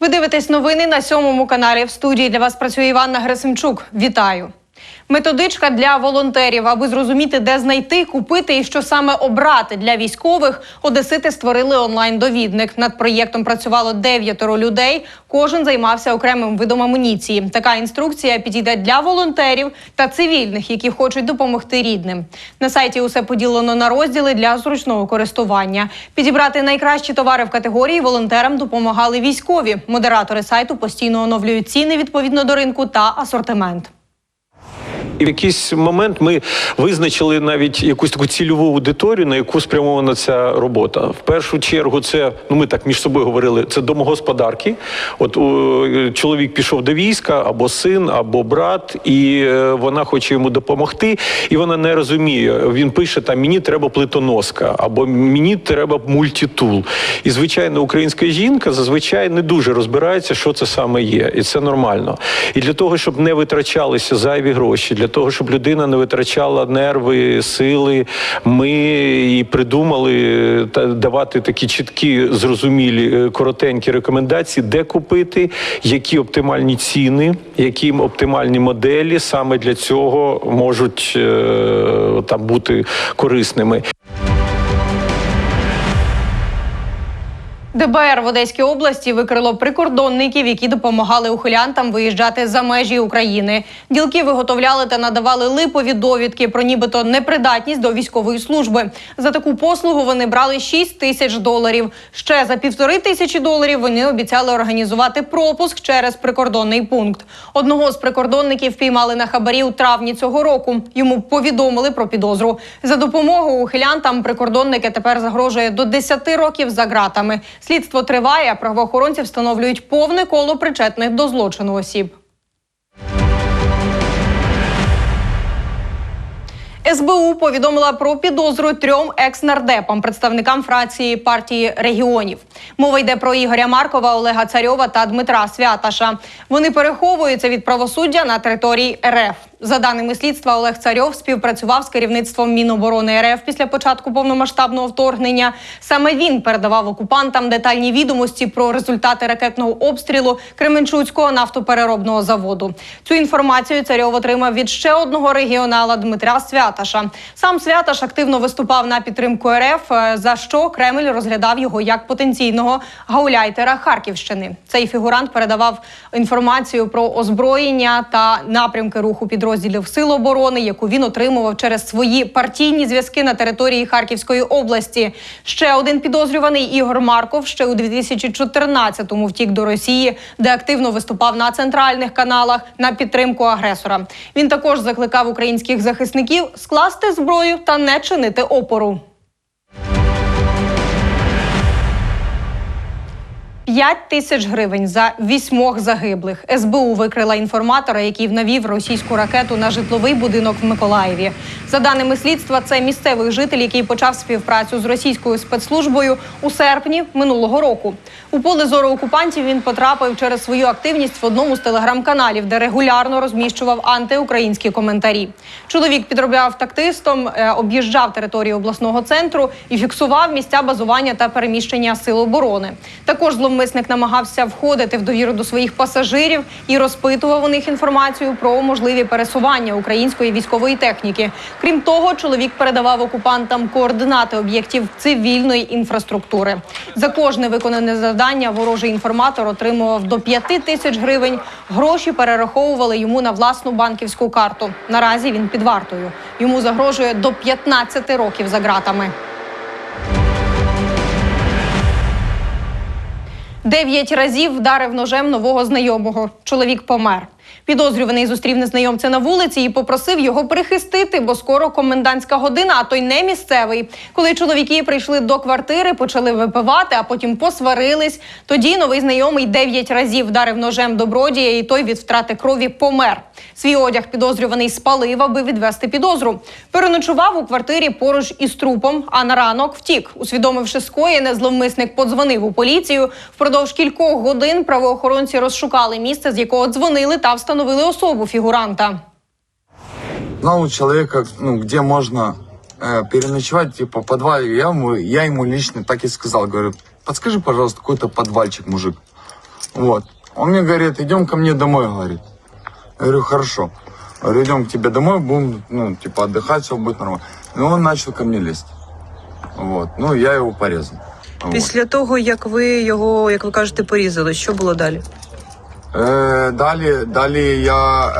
Ви дивитесь новини на сьомому каналі. В студії для вас працює Іванна Гресимчук. Вітаю. Методичка для волонтерів, аби зрозуміти, де знайти, купити і що саме обрати для військових. Одесити створили онлайн-довідник. Над проєктом працювало дев'ятеро людей. Кожен займався окремим видом амуніції. Така інструкція підійде для волонтерів та цивільних, які хочуть допомогти рідним. На сайті усе поділено на розділи для зручного користування. Підібрати найкращі товари в категорії волонтерам допомагали військові. Модератори сайту постійно оновлюють ціни відповідно до ринку та асортимент. І в якийсь момент ми визначили навіть якусь таку цільову аудиторію, на яку спрямована ця робота. В першу чергу, це ну ми так між собою говорили. Це домогосподарки. От о, чоловік пішов до війська, або син, або брат, і е, вона хоче йому допомогти, і вона не розуміє. Він пише там: мені треба плитоноска, або мені треба мультитул. І звичайно, українська жінка зазвичай не дуже розбирається, що це саме є, і це нормально. І для того, щоб не витрачалися зайві гроші, для того, щоб людина не витрачала нерви, сили, ми і придумали та давати такі чіткі, зрозумілі, е, коротенькі рекомендації, де купити, які оптимальні ціни, які оптимальні моделі саме для цього можуть е, там бути корисними. ДБР в Одеській області викрило прикордонників, які допомагали ухилянтам виїжджати за межі України. Ділки виготовляли та надавали липові довідки про нібито непридатність до військової служби. За таку послугу вони брали 6 тисяч доларів. Ще за півтори тисячі доларів вони обіцяли організувати пропуск через прикордонний пункт. Одного з прикордонників піймали на хабарі у травні цього року. Йому повідомили про підозру. За допомогою ухилянтам прикордонники тепер загрожує до 10 років за ґратами. Слідство триває. Правоохоронці встановлюють повне коло причетних до злочину осіб. СБУ повідомила про підозру трьом екс-нардепам, представникам фракції партії регіонів. Мова йде про Ігоря Маркова, Олега Царьова та Дмитра Святаша. Вони переховуються від правосуддя на території РФ. За даними слідства, Олег Царьов співпрацював з керівництвом Міноборони РФ після початку повномасштабного вторгнення. Саме він передавав окупантам детальні відомості про результати ракетного обстрілу Кременчуцького нафтопереробного заводу. Цю інформацію Царьов отримав від ще одного регіонала Дмитра Святаша. Сам Святаш активно виступав на підтримку РФ, е, за що Кремль розглядав його як потенційного гауляйтера Харківщини. Цей фігурант передавав інформацію про озброєння та напрямки руху підрозділів Сил оборони, яку він отримував через свої партійні зв'язки на території Харківської області. Ще один підозрюваний Ігор Марков ще у 2014-му втік до Росії, де активно виступав на центральних каналах на підтримку агресора. Він також закликав українських захисників скласти зброю та не чинити опору. П'ять тисяч гривень за вісьмох загиблих. СБУ викрила інформатора, який навів російську ракету на житловий будинок в Миколаєві. За даними слідства, це місцевий житель, який почав співпрацю з російською спецслужбою у серпні минулого року. У поле зору окупантів він потрапив через свою активність в одному з телеграм-каналів, де регулярно розміщував антиукраїнські коментарі. Чоловік підробляв тактистом, е, об'їжджав територію обласного центру і фіксував місця базування та переміщення сил оборони. Також зловмисник намагався входити в довіру до своїх пасажирів і розпитував у них інформацію про можливі пересування української військової техніки. Крім того, чоловік передавав окупантам координати об'єктів цивільної інфраструктури. За кожне виконане завдання ворожий інформатор отримував до 5 тисяч гривень. Гроші перераховували йому на власну банківську карту. Наразі він під вартою. Йому загрожує до 15 років за ґратами. Дев'ять разів вдарив ножем нового знайомого. Чоловік помер. Підозрюваний зустрів незнайомця на вулиці і попросив його прихистити, бо скоро комендантська година, а той не місцевий. Коли чоловіки прийшли до квартири, почали випивати, а потім посварились. Тоді новий знайомий дев'ять разів вдарив ножем добродія, і той від втрати крові помер. Свій одяг підозрюваний спалив, аби відвести підозру. Переночував у квартирі поруч із трупом, а на ранок втік. Усвідомивши скоєне, зловмисник подзвонив у поліцію. Впродовж кількох годин правоохоронці розшукали місце, з якого дзвонили, та встановили особу фігуранта. знал у человека, ну, где можно э, переночевать, типа, в подвале. Я ему, я ему лично так и сказал, говорю, подскажи, пожалуйста, какой-то подвальчик, мужик. Вот. Он мне говорит, идем ко мне домой, говорит. Я говорю, хорошо. Говорю, идем к тебе домой, будем, ну, типа, отдыхать, все будет нормально. И он начал ко мне лезть. Вот. Ну, я его порезал. Вот. Після того, як ви його, як ви кажете, порізали, що було далі? Э, далее, далее я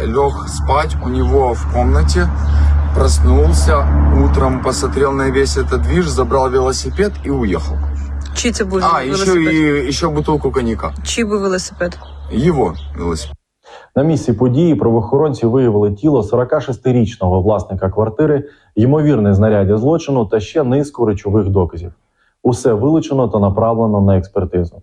э, лег спать у него в комнате, проснулся, утром посмотрел на весь этот движ, забрал велосипед и уехал. Чи це був А, еще велосипед? и еще бутылку коньяка. Чи був велосипед? Его велосипед. На місці події правоохоронці виявили тіло 46-річного власника квартири, ймовірне знаряддя злочину та ще низку речових доказів. Усе вилучено та направлено на експертизу.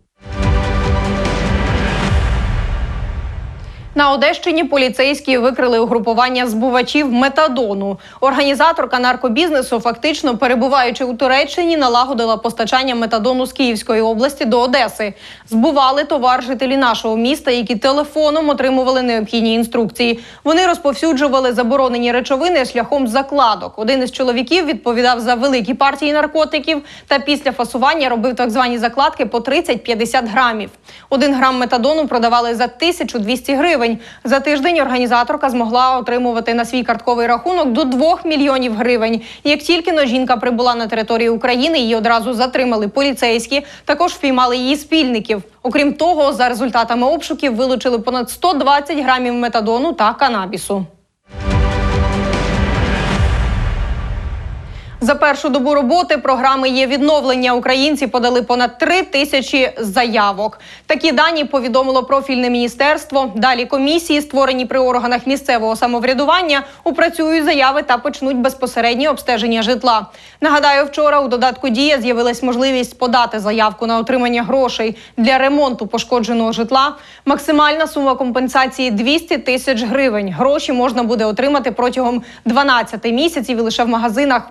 На Одещині поліцейські викрили угрупування збувачів метадону. Організаторка наркобізнесу, фактично перебуваючи у Туреччині, налагодила постачання метадону з Київської області до Одеси. Збували товар жителі нашого міста, які телефоном отримували необхідні інструкції. Вони розповсюджували заборонені речовини шляхом закладок. Один із чоловіків відповідав за великі партії наркотиків та після фасування робив так звані закладки по 30-50 грамів. Один грам метадону продавали за 1200 гривень. За тиждень організаторка змогла отримувати на свій картковий рахунок до 2 мільйонів гривень. Як тільки жінка прибула на територію України, її одразу затримали поліцейські. Також впіймали її спільників. Окрім того, за результатами обшуків вилучили понад 120 грамів метадону та канабісу. За першу добу роботи програми є відновлення. Українці подали понад три тисячі заявок. Такі дані повідомило профільне міністерство. Далі комісії, створені при органах місцевого самоврядування, опрацюють заяви та почнуть безпосереднє обстеження житла. Нагадаю, вчора у додатку Дія з'явилась можливість подати заявку на отримання грошей для ремонту пошкодженого житла. Максимальна сума компенсації 200 тисяч гривень. Гроші можна буде отримати протягом 12 місяців і лише в магазинах